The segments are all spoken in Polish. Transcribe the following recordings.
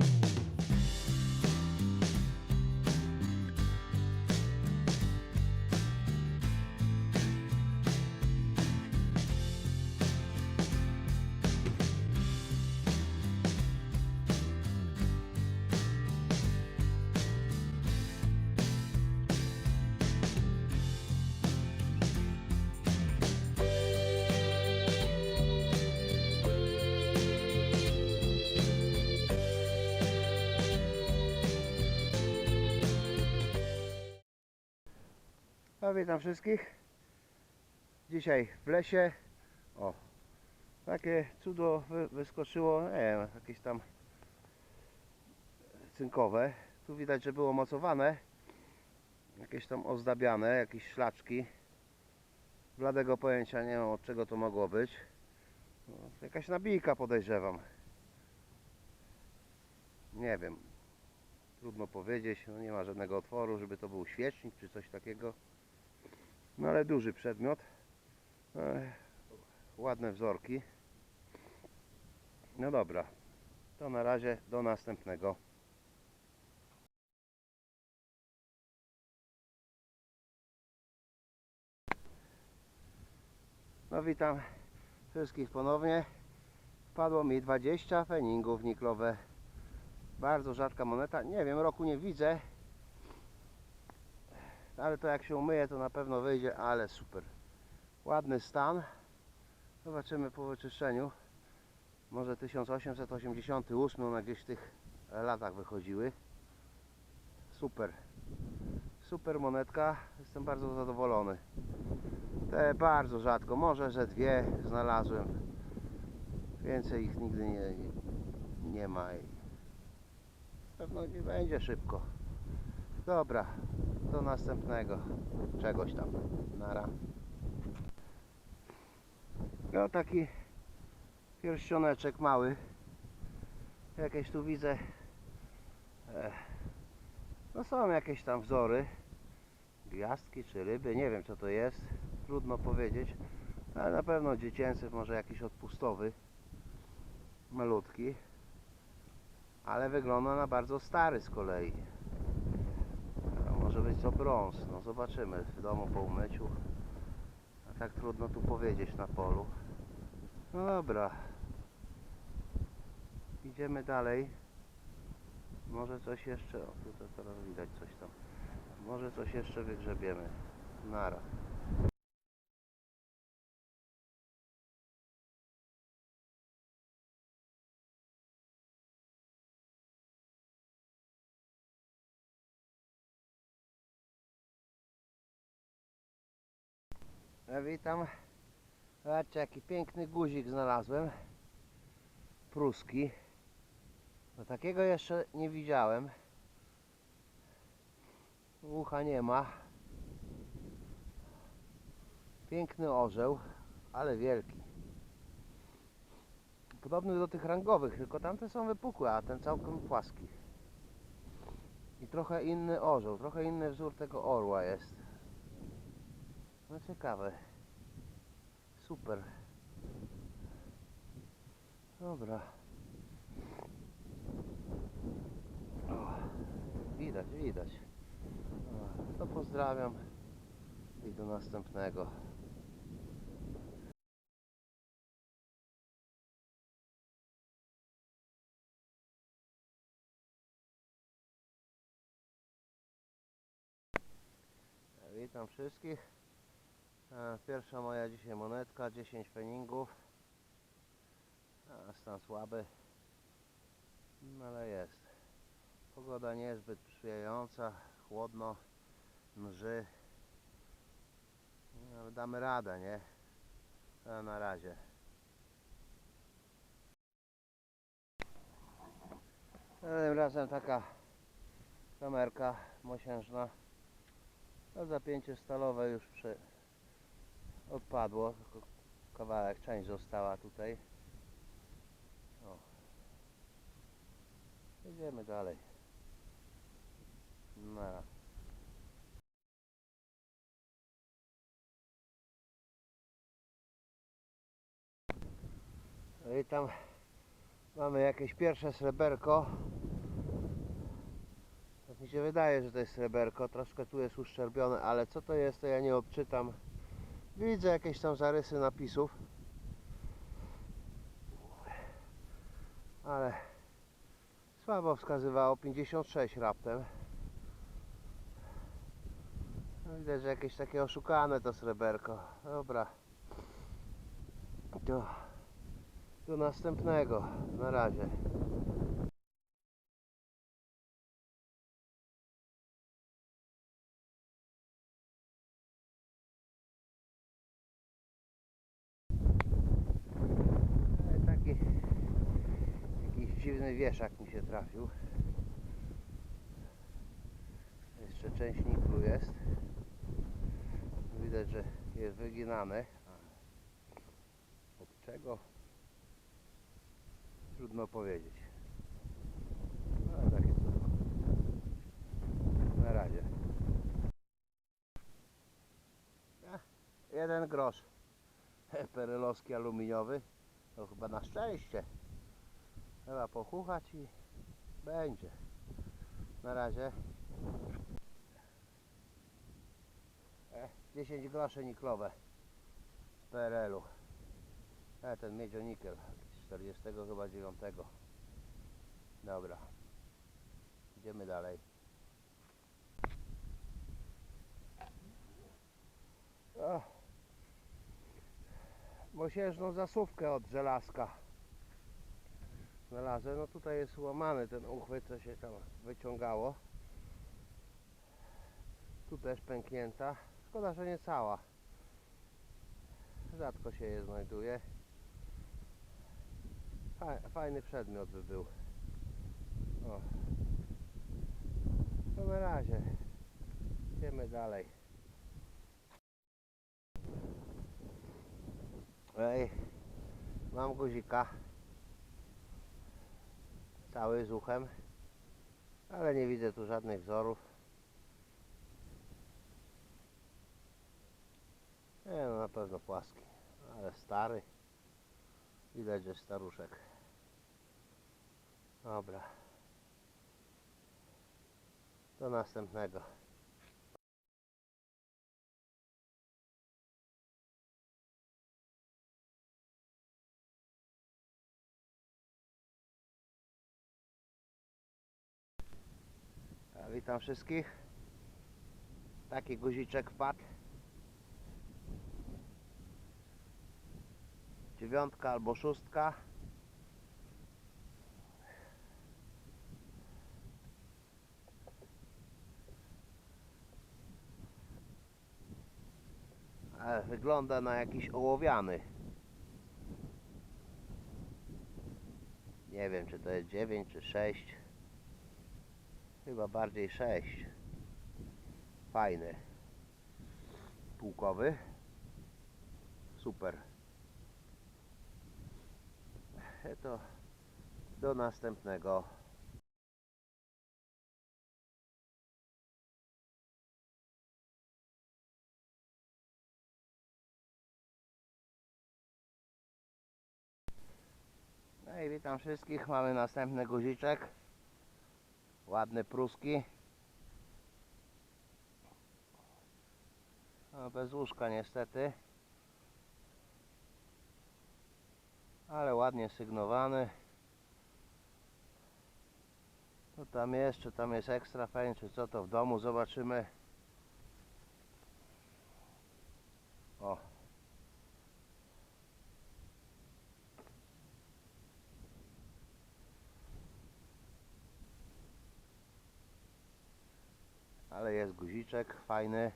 Bye. No, witam wszystkich. Dzisiaj w lesie. O, takie cudo wy, wyskoczyło. Nie jakieś tam cynkowe. Tu widać, że było mocowane. Jakieś tam ozdabiane, jakieś szlaczki. Bladego pojęcia nie mam od czego to mogło być. No, jakaś nabijka podejrzewam. Nie wiem. Trudno powiedzieć. No, nie ma żadnego otworu, żeby to był świecznik czy coś takiego. No ale duży przedmiot. Ech, ładne wzorki. No dobra. To na razie do następnego. No witam wszystkich ponownie. Wpadło mi 20 feningów niklowe. Bardzo rzadka moneta. Nie wiem, roku nie widzę. Ale to jak się umyje, to na pewno wyjdzie, ale super. Ładny stan. Zobaczymy po wyczyszczeniu. Może 1888 one gdzieś w tych latach wychodziły. Super. Super monetka. Jestem bardzo zadowolony. Te bardzo rzadko. Może, że dwie znalazłem. Więcej ich nigdy nie, nie ma. I pewno nie będzie szybko. Dobra, do następnego czegoś tam. Nara. No taki pierścioneczek mały. Jakieś tu widzę. E, no są jakieś tam wzory. Gwiazdki czy ryby, nie wiem co to jest. Trudno powiedzieć. Ale na pewno dziecięcy, może jakiś odpustowy. Malutki. Ale wygląda na bardzo stary z kolei. To brąz, no zobaczymy w domu po umyciu. A tak trudno tu powiedzieć na polu. No dobra. Idziemy dalej. Może coś jeszcze, o tutaj teraz widać coś tam. Może coś jeszcze wygrzebiemy. Nara. Witam. Zobaczcie jaki piękny guzik znalazłem. Pruski. No takiego jeszcze nie widziałem. Ucha nie ma. Piękny orzeł, ale wielki. Podobny do tych rangowych, tylko tamte są wypukłe, a ten całkiem płaski. I trochę inny orzeł, trochę inny wzór tego orła jest. No ciekawe. Super. Dobra. O, widać, widać. O, to pozdrawiam i do następnego. Witam wszystkich. E, Pierwsza moja dzisiaj monetka, 10 peningów. A, Stan słaby, no ale jest. Pogoda niezbyt sprzyjająca, chłodno, mrzy. No, damy radę, nie? A na razie. Tym razem taka kamerka mosiężna. To zapięcie stalowe już przy, odpadło, tylko kawałek, część została tutaj. O. Idziemy dalej. Nara. No i tam mamy jakieś pierwsze sreberko. Mi się wydaje, że to jest sreberko, troszkę tu jest uszczerbione, ale co to jest, to ja nie odczytam. Widzę jakieś tam zarysy napisów. Ale słabo wskazywało 56 raptem. No widać, że jakieś takie oszukane to sreberko. Dobra. Do, do następnego. Na razie. Ale taki jakiś dziwny wieszak mi się trafił. Jeszcze część niklu jest. Widać, że jest wyginany. A Od czego? Trudno powiedzieć. No. Na razie. Jeden grosz. Perelowski aluminiowy. To chyba na szczęście. Trzeba pochuchać i będzie. Na razie. E, 10 groszy niklowe z PRL-u. E, ten miedzionikel z 40 chyba 9. Dobra. Idziemy dalej. O, mosiężną zasuwkę od żelazka znalazłem. No tutaj jest łamany ten uchwyt, co się tam wyciągało. Tu też pęknięta. Szkoda, że nie cała. Rzadko się je znajduje. Fa- Fajny przedmiot by był. O. To na razie. Idziemy dalej. Ej, mam guzika. Cały z uchem. Ale nie widzę tu żadnych wzorów. Nie no na pewno płaski. Ale stary. Widać, że staruszek. Dobra. Do następnego. Witam wszystkich. Taki guziczek wpadł. Dziewiątka albo szóstka. Ale wygląda na jakiś ołowiany. Nie wiem czy to jest 9 czy 6. Chyba bardziej 6. Fajny. Półkowy. Super. E To do następnego. No i witam wszystkich. Mamy następny guziczek. Ładny pruski. No, bez łóżka niestety. Ale ładnie sygnowany. Co tam jeszcze? Tam jest ekstra fajnie, czy co to w domu zobaczymy. O. Ale jest guziczek fajny.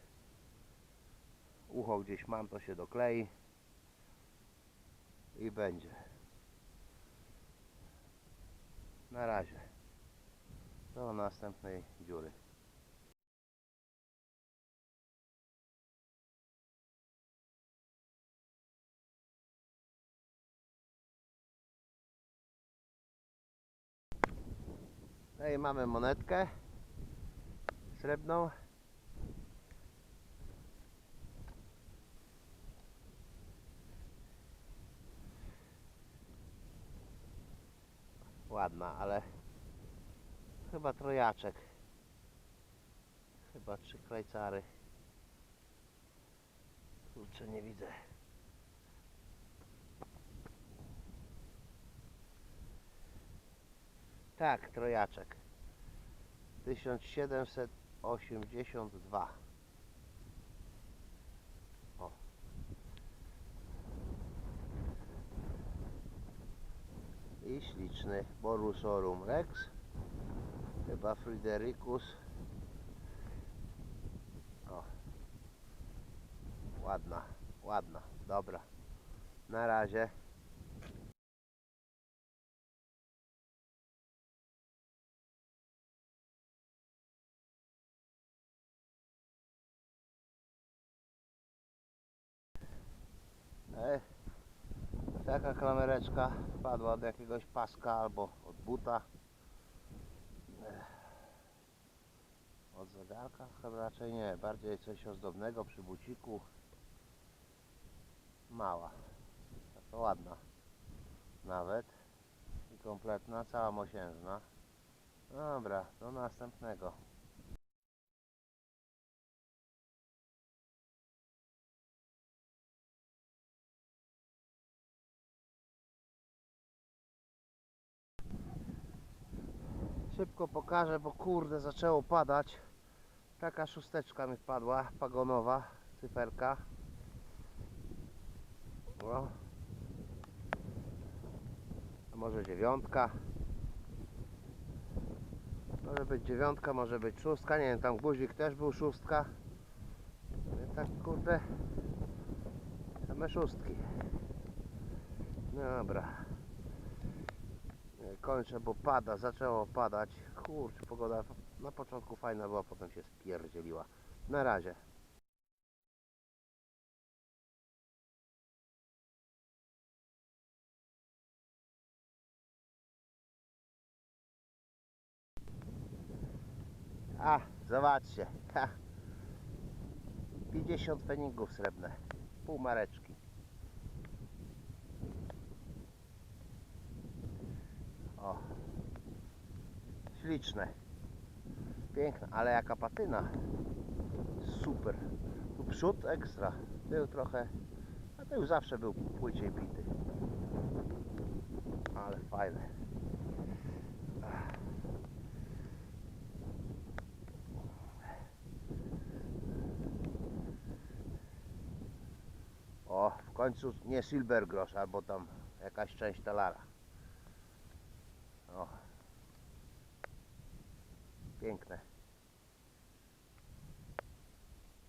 Ucho gdzieś mam, to się doklei. I będzie. Na razie. Do następnej dziury. No i mamy monetkę srebrną. Ładna, ale chyba trojaczek. Chyba trzy krajcary. Kurczę, nie widzę. Tak, trojaczek. 1782. O. I śliczny Borusorum Rex. Chyba Fridericus. O. Ładna, ładna. Dobra. Na razie. Taka klamereczka wpadła od jakiegoś paska albo od buta. Od zegarka? Chyba raczej nie. Bardziej coś ozdobnego przy buciku. Mała. Taka ładna. Nawet. I kompletna, cała mosiężna. Dobra, do następnego. Szybko pokażę, bo kurde zaczęło padać. Taka szósteczka mi wpadła, pagonowa, cyferka. O. A może dziewiątka. Może być dziewiątka, może być szóstka. Nie wiem, tam guzik też był szóstka. Więc tak kurde. Same szóstki. Dobra. Kończę, bo pada, zaczęło padać. Kurczę, pogoda na początku fajna była, potem się spierdzieliła. Na razie. A, zobaczcie. Ha. 50 feningów srebrne. Pół mareczki. O. Śliczne. Piękne, ale jaka patyna. Super. Tu przód ekstra. Tył trochę. A tył zawsze był płyciej bity. Ale fajne. O, w końcu nie silver grosz, albo tam jakaś część talara. O. Piękne.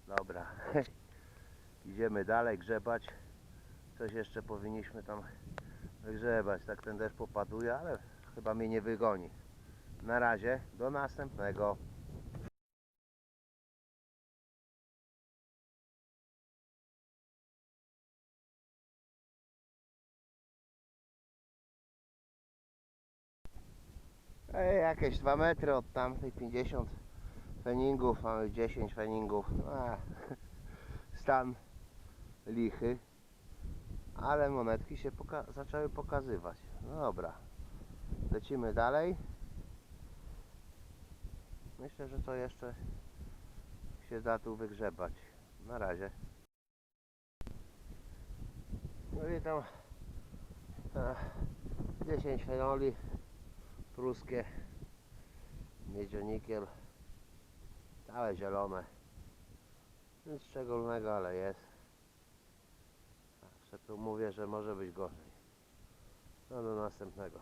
Dobra. Idziemy dalej grzebać. Coś jeszcze powinniśmy tam grzebać. Tak ten deszcz popaduje, ale chyba mnie nie wygoni. Na razie, do następnego. Jakieś 2 metry od tamtej 50 feningów, mamy 10 feningów. Stan lichy, ale monetki się poka zaczęły pokazywać. No dobra, lecimy dalej. Myślę, że to jeszcze się da tu wygrzebać. Na razie. No i tam e, 10 fenoli pruskie, miedzionikiel, całe zielone. Nic szczególnego, ale jest. Zawsze tu mówię, że może być gorzej. No do następnego.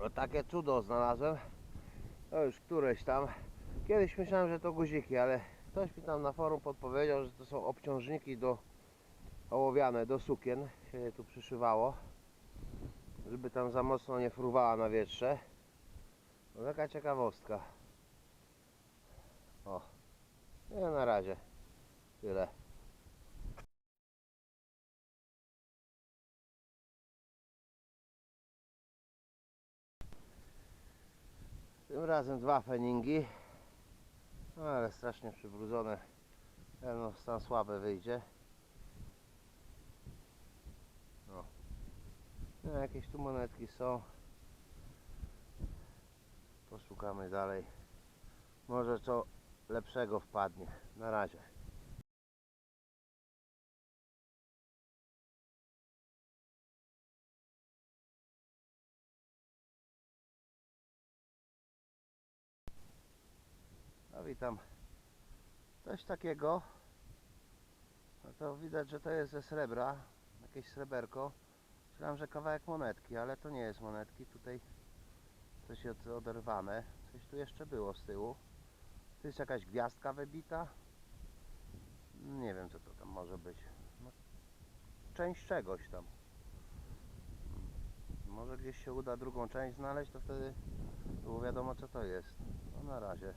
O takie cudo znalazłem. To już któreś tam. Kiedyś myślałem, że to guziki, ale ktoś mi tam na forum podpowiedział, że to są obciążniki do ołowiane do sukien. Się je tu przyszywało. Żeby tam za mocno nie fruwała na wietrze. No taka ciekawostka. O. Nie na razie. Tyle. Tym razem dwa feningi. No, ale strasznie przybrudzone No, stan słaby wyjdzie. No. no. Jakieś tu monetki są. Poszukamy dalej. Może co lepszego wpadnie. Na razie. Witam. Coś takiego. No to widać, że to jest ze srebra. Jakieś sreberko. Myślałem, że kawałek monetki, ale to nie jest monetki. Tutaj coś jest oderwane. Coś tu jeszcze było z tyłu. Tu jest jakaś gwiazdka wybita. Nie wiem co to tam może być. No, część czegoś tam. Może gdzieś się uda drugą część znaleźć, to wtedy było wiadomo co to jest. No na razie.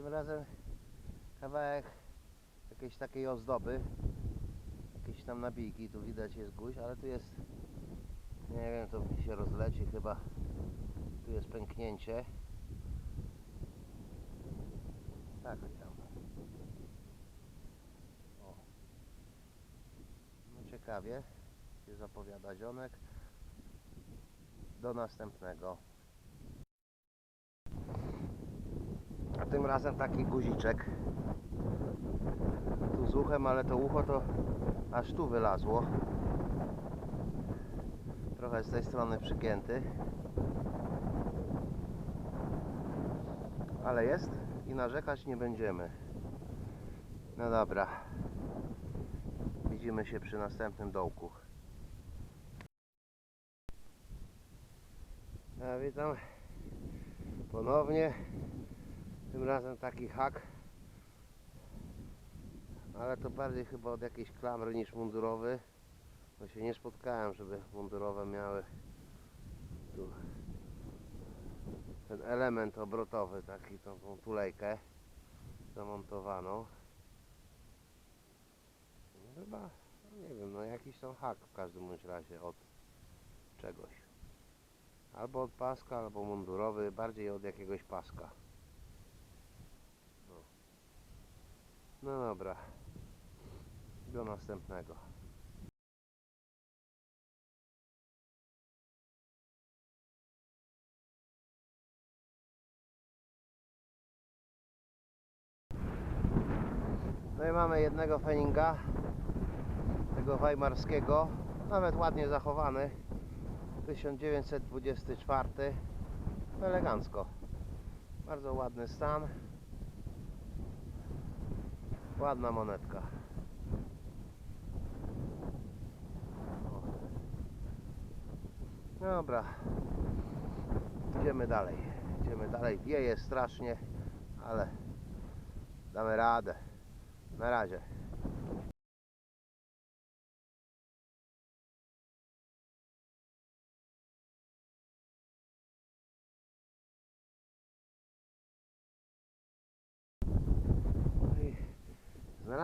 Tym razem kawałek jakiejś takiej ozdoby. Jakieś tam nabijki, tu widać jest guś, ale tu jest nie wiem, to się rozleci chyba. Tu jest pęknięcie. Tak tam. O. No ciekawie się zapowiada zionek. Do następnego. A tym razem taki guziczek. Tu z uchem, ale to ucho to aż tu wylazło. Trochę z tej strony przygięty. Ale jest i narzekać nie będziemy. No dobra. Widzimy się przy następnym dołku. Witam ponownie. Tym razem taki hak. Ale to bardziej chyba od jakiejś klamry niż mundurowy. Bo się nie spotkałem, żeby mundurowe miały tu ten element obrotowy, taki tą, tą tulejkę zamontowaną. Chyba, no nie wiem, no jakiś tam hak w każdym bądź razie od czegoś. Albo od paska, albo mundurowy, bardziej od jakiegoś paska. No dobra. Do następnego. No i mamy jednego feninga, tego weimarskiego, nawet ładnie zachowany, 1924, elegancko, bardzo ładny stan, ładna monetka. Dobra, idziemy dalej, idziemy dalej, wieje strasznie, ale damy radę. Na razie.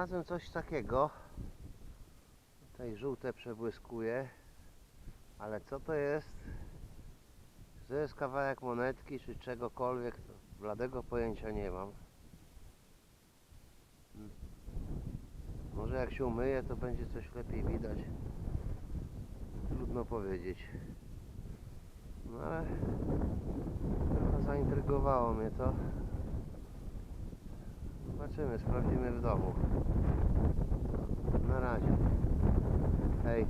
Znalazłem coś takiego. Tutaj żółte przebłyskuje. Ale co to jest? Czy to jest kawałek monetki, czy czegokolwiek? Bladego pojęcia nie mam. Może jak się umyje, to będzie coś lepiej widać. Trudno powiedzieć. No ale trochę zaintrygowało mnie to. Zobaczymy, sprawdzimy w domu. Na razie. Hej.